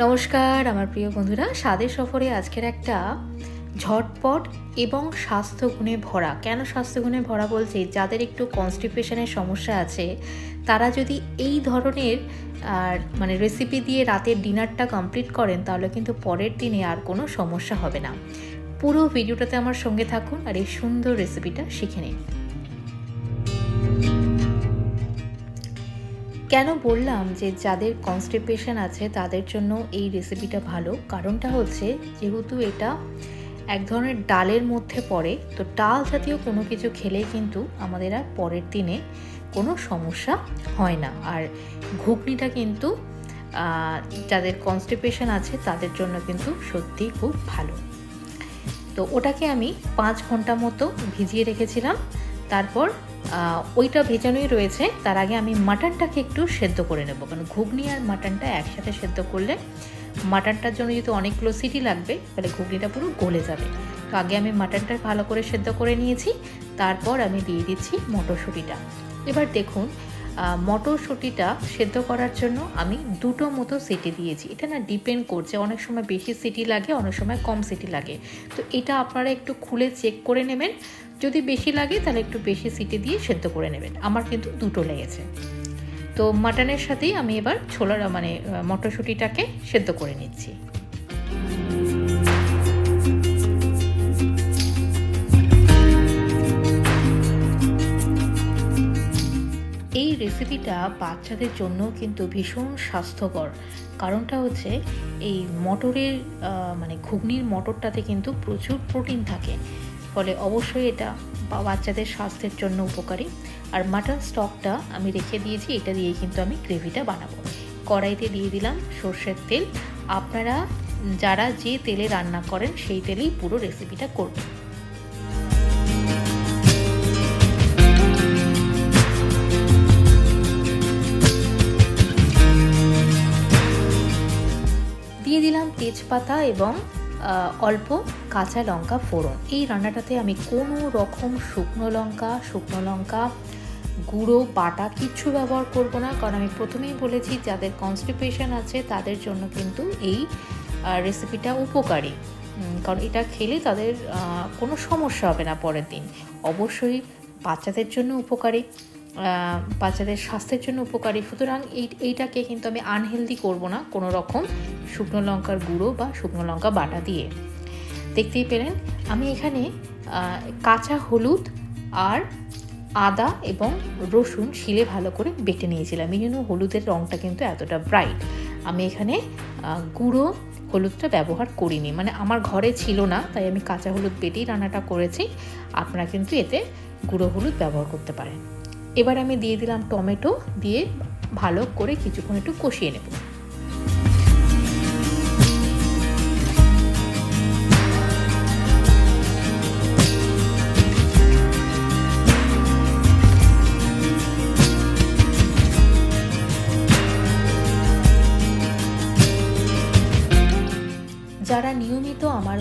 নমস্কার, আমার প্রিয় বন্ধুরা। স্বাদের সফরে আজকের একটা ঝটপট এবং স্বাস্থ্যগুণে ভরা। কেন স্বাস্থ্যগুণে ভরা বলছি? যাদের একটু কনস্টিপেশনের সমস্যা আছে, তারা যদি এই ধরনের, আর মানে রেসিপি দিয়ে রাতের ডিনারটা কমপ্লিট করেন, তাহলে কিন্তু পরের দিনে আর কোনো সমস্যা হবে না। পুরো ভিডিওটাতে আমার সঙ্গে থাকুন আর এই সুন্দর রেসিপিটা শিখে নিন। কেন বললাম যে যাদের কনস্টিপেশন আছে তাদের জন্য এই রেসিপিটা ভালো? কারণটা হচ্ছে যেহেতু এটা এক ধরনের ডালের মধ্যে পড়ে, তো ডাল জাতীয় কোনো কিছু খেলে কিন্তু আমাদের আর পরের দিনে কোনো সমস্যা হয় না। আর ঘুগনিটা কিন্তু যাদের কনস্টিপেশন আছে তাদের জন্য কিন্তু সত্যিই খুব ভালো। তো ওটাকে আমি পাঁচ ঘণ্টা মতো ভিজিয়ে রেখেছিলাম। তারপর ওইটা ভেজানোই রয়েছে। তার আগে আমি মাটনটাকে একটু সেদ্ধ করে নেব। কারণ ঘুগনি আর মাটনটা একসাথে সেদ্ধ করলে মাটনটার জন্য যেহেতু অনেকগুলো সিটি লাগবে, তাহলে ঘুগনিটা পুরো গলে যাবে। তো আগে আমি মাটনটা ভালো করে সেদ্ধ করে নিয়েছি। তারপর আমি দিয়ে দিচ্ছি মটরশুঁটিটা। এবার দেখুন মটরশুঁটিটা সেদ্ধ করার জন্য আমি দুটো মতো সিটি দিয়েছি। এটা না ডিপেন্ড করছে। অনেক সময় বেশি সিটি লাগে, অনেক সময় কম সিটি লাগে। তো এটা আপনারা একটু খুলে চেক করে নেবেন। যদি বেশি লাগে, তাহলে একটু বেশি সিটি দিয়ে সেদ্ধ করে নেবেন। আমার কিন্তু দুটো লেগেছে। তো মাটনের সাথেই আমি এবার ছোলার মানে মটরশুঁটিটাকে সেদ্ধ করে নিচ্ছি। এই রেসিপিটা বাচ্চাদের জন্য কিন্তু ভীষণ স্বাস্থ্যকর। কারণটা হচ্ছে, এই মটরের মানে ঘুগনির মটরটাতে কিন্তু প্রচুর প্রোটিন থাকে। ফলে অবশ্যই এটা বাচ্চাদের স্বাস্থ্যের জন্য উপকারী। আর মাটন স্টকটা আমি রেখে দিয়েছি, এটা দিয়ে কিন্তু আমি গ্রেভিটা বানাবো। কড়াইতে দিয়ে দিলাম সর্ষের তেল। আপনারা যারা যে তেলে রান্না করেন, সেই তেলেই পুরো রেসিপিটা করবেন দিয়ে দিলাম তেজপাতা এবং অল্প কাঁচা লঙ্কা ফোড়ন। এই রান্নাটাতে আমি কোনো রকম শুকনো লঙ্কা শুকনো লঙ্কা, গুঁড়ো, বাটা কিচ্ছু ব্যবহার করব না। কারণ আমি প্রথমেই বলেছি, যাদের কনস্টিপেশন আছে, তাদের জন্য কিন্তু এই রেসিপিটা উপকারী। কারণ এটা খেলে তাদের কোনো সমস্যা হবে না পরের দিন। অবশ্যই বাচ্চাদের জন্য উপকারী। বাচ্চাদের স্বাস্থ্যের জন্য উপকারী। সুতরাং এই এইটাকে কিন্তু আমি আনহেলদি করব না কোনো রকম। শুকনো লঙ্কার গুঁড়ো বা শুকনো লঙ্কা বাটা দিয়ে। দেখতেই পেলেন, আমি এখানে কাঁচা হলুদ আর আদা এবং রসুন শিলে ভালো করে বেটে নিয়েছিলাম। এই জন্য হলুদের রঙটা কিন্তু এতটা ব্রাইট আমি এখানে গুঁড়ো হলুদটা ব্যবহার করিনি। মানে আমার ঘরে ছিল না, তাই আমি কাঁচা হলুদ বেটেই রান্নাটা করেছি। আপনারা কিন্তু এতে গুঁড়ো হলুদ ব্যবহার করতে পারেন। এবার আমি দিয়ে দিলাম টমেটো দিয়ে ভালো করে কিছুক্ষণ একটু কষিয়ে নেব।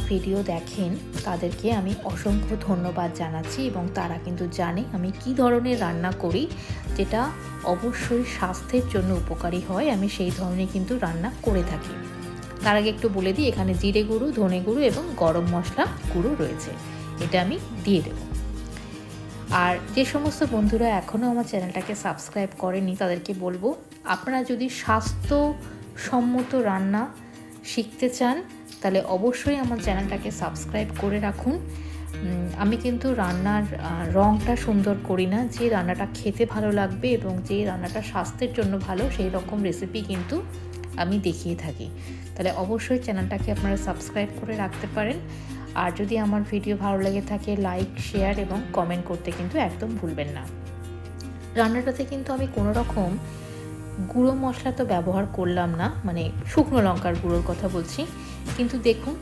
ভিডিও দেখেন, তাদেরকে আমি অসংখ্য ধন্যবাদ জানাচ্ছি এবং তারা কিন্তু জানে আমি কি ধরনের রান্না করি, যেটা অবশ্যই স্বাস্থ্যের জন্য উপকারী হয়। আমি সেই ধরনের কিন্তু রান্না করে থাকি। তার আগে একটু বলে দিই, এখানে জিরে গুঁড়ো, ধনে গুঁড়ো এবং গরম মশলা গুঁড়ো রয়েছে। এটা আমি দিয়ে দেব। আর যে সমস্ত বন্ধুরা এখনও আমার চ্যানেলটাকে সাবস্ক্রাইব করেনি, তাদেরকে বলব, আপনারা যদি স্বাস্থ্যসম্মত রান্না শিখতে চান তাহলে অবশ্যই আমার চ্যানেলটাকে সাবস্ক্রাইব করে রাখুন। আমি কিন্তু রান্নার রঙটা সুন্দর করি না। যে রান্নাটা খেতে ভালো লাগবে এবং যে রান্নাটা স্বাস্থ্যের জন্য ভালো, সেই রকম রেসিপি কিন্তু আমি দেখিয়ে থাকি। তাহলে অবশ্যই চ্যানেলটাকে আপনারা সাবস্ক্রাইব করে রাখতে পারেন। আর যদি আমার ভিডিও ভালো লেগে থাকে, লাইক, শেয়ার এবং কমেন্ট করতে কিন্তু একদম ভুলবেন না। রান্নাটাতে কিন্তু আমি কোনো রকম গুঁড়ো মশলা তো ব্যবহার করলাম না মানে শুকনো লঙ্কার গুঁড়োর কথা বলছি। কিন্তু দেখুন,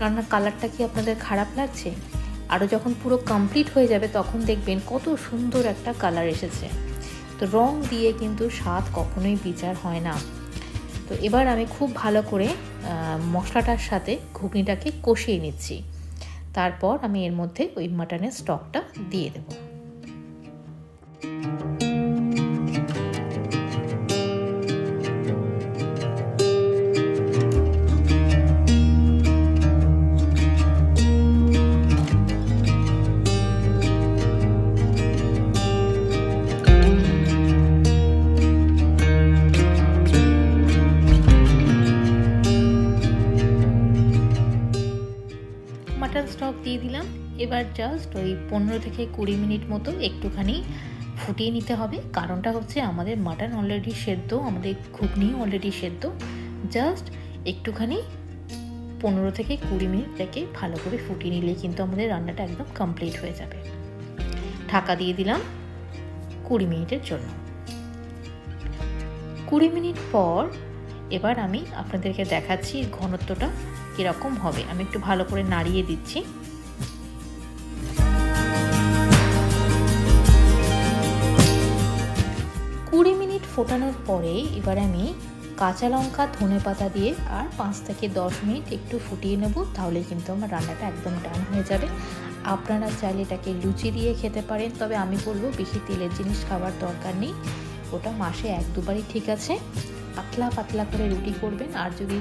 রান্নার কালারটা কি আপনাদের খারাপ লাগছে? আরও যখন পুরো কমপ্লিট হয়ে যাবে তখন দেখবেন কত সুন্দর একটা কালার এসেছে। তো রং দিয়ে কিন্তু স্বাদ কখনোই বিচার হয় না। তো এবার আমি খুব ভালো করে মশলাটার সাথে ঘুগনিটাকে কষিয়ে নিচ্ছি। তারপর আমি এর মধ্যে ওই মাটনের স্টকটা দিয়ে দেবো। এবার জাস্ট ওই পনেরো থেকে কুড়ি মিনিট মতো একটুখানি ফুটিয়ে নিতে হবে। কারণটা হচ্ছে আমাদের মাটন অলরেডি সেদ্ধ, আমাদের ঘুগনি অলরেডি সেদ্ধ। জাস্ট একটুখানি পনেরো থেকে কুড়ি মিনিট থেকে ভালো করে ফুটিয়ে নিলে কিন্তু আমাদের রান্নাটা একদম কমপ্লিট হয়ে যাবে। ঢাকা দিয়ে দিলাম কুড়ি মিনিটের জন্য। কুড়ি মিনিট পর এবার আমি আপনাদেরকে দেখাচ্ছি ঘনত্বটা কীরকম হবে। আমি একটু ভালো করে নাড়িয়ে দিচ্ছি। ফোটানোর পরে এবার আমি কাঁচা লঙ্কা, ধনে পাতা দিয়ে আর পাঁচ থেকে দশ মিনিট একটু ফুটিয়ে নেব তাহলে কিন্তু আমার রান্নাটা একদম ডান হয়ে যাবে। আপনারা চাইলে এটাকে লুচি দিয়ে খেতে পারেন, তবে আমি বলব বেশি তেলের জিনিস খাবার দরকার নেই, ওটা মাসে এক দুবারই ঠিক আছে। পাতলা পাতলা করে রুটি করবেন, আর যদি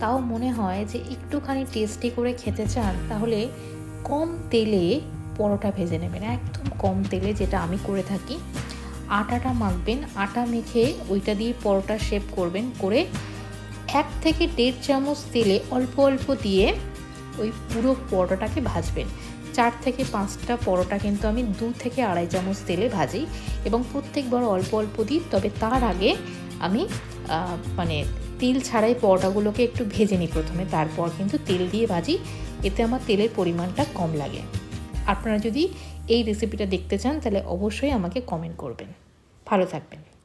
তাও মনে হয় যে একটুখানি টেস্টি করে খেতে চান, তাহলে কম তেলে পরোটা ভেজে নেবেন, একদম কম তেলে যেটা আমি করে থাকি। আটাটা মাখবেন, আটা মেখে ওইটা দিয়ে পরোটা শেপ করবেন করে এক থেকে দেড় চামচ তেলে অল্প অল্প দিয়ে ওই পুরো পরোটাটাকে ভাজবেন। চার থেকে পাঁচটা পরোটা কিন্তু আমি দু থেকে আড়াই চামচ তেলে ভাজি এবং প্রত্যেকবার অল্প অল্প দিই, তবে তার আগে আমি মানে তেল ছাড়াই পরোটাগুলোকে একটু ভেজে নিই প্রথমে, তারপর কিন্তু তেল দিয়ে ভাজি, এতে আমার তেলের পরিমাণটা কম লাগে। আপনারা যদি এই রেসিপিটা দেখতে চান তাহলে অবশ্যই আমাকে কমেন্ট করবেন। ভালো থাকবেন।